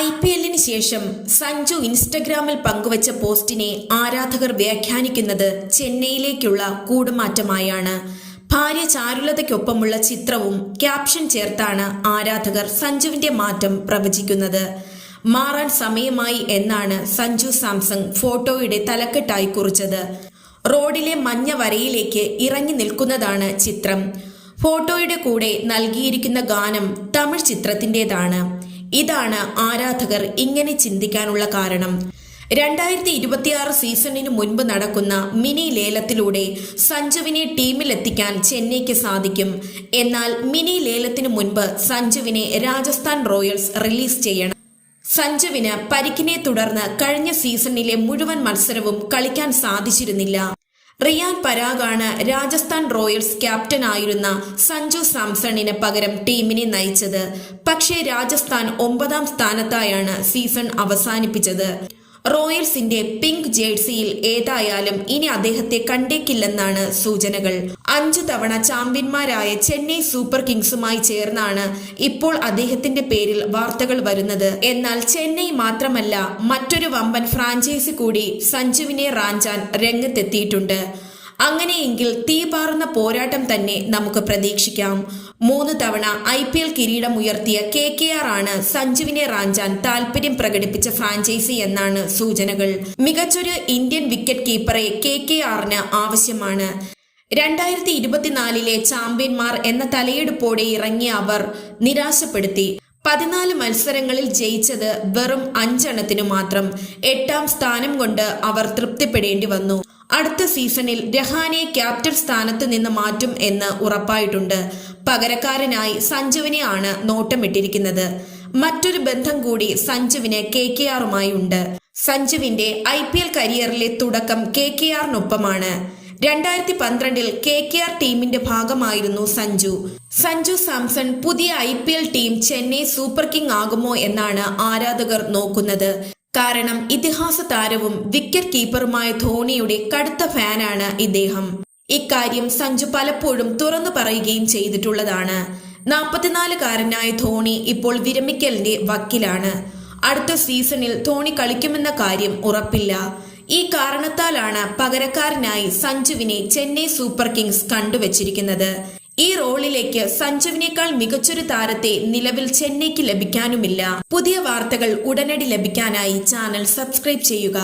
I P എല്ലിന് ശേഷം സഞ്ജു ഇൻസ്റ്റഗ്രാമിൽ പങ്കുവച്ച പോസ്റ്റിനെ ആരാധകർ വ്യാഖ്യാനിക്കുന്നത് ചെന്നൈയിലേക്കുള്ള കൂടുമാറ്റമായാണ്. ഭാര്യ ചാരുലതയ്ക്കൊപ്പമുള്ള ചിത്രവും ക്യാപ്ഷൻ ചേർത്താണ് ആരാധകർ സഞ്ജുവിന്റെ മാറ്റം പ്രവചിക്കുന്നത്. മാറാൻ സമയമായി എന്നാണ് സഞ്ജു സാംസങ് ഫോട്ടോയുടെ തലക്കെട്ടായി കുറിച്ചത്. റോഡിലെ മഞ്ഞ വരയിലേക്ക് ഇറങ്ങി നിൽക്കുന്നതാണ് ചിത്രം. ഫോട്ടോയുടെ കൂടെ നൽകിയിരിക്കുന്ന ഗാനം തമിഴ് ചിത്രത്തിന്റെതാണ് ഇതാണ് ആരാധകർ ഇങ്ങനെ ചിന്തിക്കാനുള്ള കാരണം. രണ്ടായിരത്തി ഇരുപത്തിയാറ് സീസണിന് മുൻപ് നടക്കുന്ന മിനി ലേലത്തിലൂടെ സഞ്ജുവിനെ ടീമിലെത്തിക്കാൻ ചെന്നൈക്ക് സാധിക്കും. എന്നാൽ മിനി ലേലത്തിന് മുൻപ് സഞ്ജുവിനെ രാജസ്ഥാൻ റോയൽസ് റിലീസ് ചെയ്യണം. സഞ്ജുവിന് പരിക്കിനെ തുടർന്ന് കഴിഞ്ഞ സീസണിലെ മുഴുവൻ മത്സരവും കളിക്കാൻ സാധിച്ചിരുന്നില്ല. റിയാൻ പരാഗാണ് രാജസ്ഥാൻ റോയൽസ് ക്യാപ്റ്റനായിരുന്ന സഞ്ജു സാംസണിന് പകരം ടീമിനെ നയിച്ചത്. പക്ഷേ രാജസ്ഥാൻ ഒമ്പതാം സ്ഥാനത്തായാണ് സീസൺ അവസാനിപ്പിച്ചത്. റോയൽസിന്റെ പിങ്ക് ജേഴ്സിയിൽ ഏതായാലും ഇനി അദ്ദേഹത്തെ കണ്ടേക്കില്ലെന്നാണ് സൂചനകൾ. അഞ്ചു തവണ ചാമ്പ്യന്മാരായ ചെന്നൈ സൂപ്പർ കിങ്സുമായി ചേർന്നാണ് ഇപ്പോൾ അദ്ദേഹത്തിന്റെ പേരിൽ വാർത്തകൾ വരുന്നത്. എന്നാൽ ചെന്നൈ മാത്രമല്ല മറ്റൊരു വമ്പൻ ഫ്രാഞ്ചൈസി കൂടി സഞ്ജുവിനെ റാഞ്ചാൻ രംഗത്തെത്തിയിട്ടുണ്ട്. അങ്ങനെയെങ്കിൽ തീപാറുന്ന പോരാട്ടം തന്നെ നമുക്ക് പ്രതീക്ഷിക്കാം. മൂന്ന് തവണ ഐ പി എൽ കിരീടം ഉയർത്തിയ കെ കെ ആർ ആണ് സഞ്ജുവിനെ റാഞ്ചാൻ താൽപര്യം പ്രകടിപ്പിച്ച ഫ്രാഞ്ചൈസി എന്നാണ് സൂചനകൾ. മികച്ചൊരു ഇന്ത്യൻ വിക്കറ്റ് കീപ്പറെ കെ കെ ആറിന് ആവശ്യമാണ്. രണ്ടായിരത്തി ഇരുപത്തിനാലിലെ ചാമ്പ്യന്മാർ എന്ന തലയെടുപ്പോടെ ഇറങ്ങിയ അവർ നിരാശപ്പെടുത്തി. പതിനാല് മത്സരങ്ങളിൽ ജയിച്ചത് വെറും അഞ്ചെണ്ണത്തിനു മാത്രം. എട്ടാം സ്ഥാനം കൊണ്ട് അവർ തൃപ്തിപ്പെടേണ്ടി വന്നു. അടുത്ത സീസണിൽ രഹാനെ ക്യാപ്റ്റൻ സ്ഥാനത്ത് നിന്ന് മാറ്റും എന്ന് ഉറപ്പായിട്ടുണ്ട്. പകരക്കാരനായി സഞ്ജുവിനെ ആണ് നോട്ടമിട്ടിരിക്കുന്നത്. മറ്റൊരു ബന്ധം കൂടി സഞ്ജുവിന് കെ കെ ആറുമായി ഉണ്ട് സഞ്ജുവിന്റെ ഐ പി എൽ കരിയറിലെ തുടക്കം കെ കെ ആറിനൊപ്പമാണ്. രണ്ടായിരത്തി പന്ത്രണ്ടിൽ കെ കെ ആർ ടീമിന്റെ ഭാഗമായിരുന്നു സഞ്ജു. സഞ്ജു സാംസൺ പുതിയ I team Chennai Super King ആകുമോ എന്നാണ് ആരാധകർ നോക്കുന്നത്. കാരണം ഇതിഹാസ താരവും വിക്കറ്റ് കീപ്പറുമായ ധോണിയുടെ കടുത്ത ഫാനാണ് ഇദ്ദേഹം. ഇക്കാര്യം സഞ്ജു പലപ്പോഴും തുറന്നു പറയുകയും ചെയ്തിട്ടുള്ളതാണ്. നാൽപ്പത്തിനാലുകാരനായ ധോണി ഇപ്പോൾ വിരമിക്കലിന്റെ വക്കിലാണ്. അടുത്ത സീസണിൽ ധോണി കളിക്കുമെന്ന കാര്യം ഉറപ്പില്ല. ഈ കാരണത്താലാണ് പകരക്കാരനായി സഞ്ജുവിനെ ചെന്നൈ സൂപ്പർ കിങ്സ് കണ്ടുവച്ചിരിക്കുന്നത്. ഈ റോളിലേക്ക് സഞ്ജുവിനേക്കാൾ മികച്ചൊരു താരത്തെ നിലവിൽ ചെന്നൈക്ക് ലഭിക്കാനുമില്ല. പുതിയ വാർത്തകൾ ഉടനടി ലഭിക്കാനായി ചാനൽ സബ്സ്ക്രൈബ് ചെയ്യുക.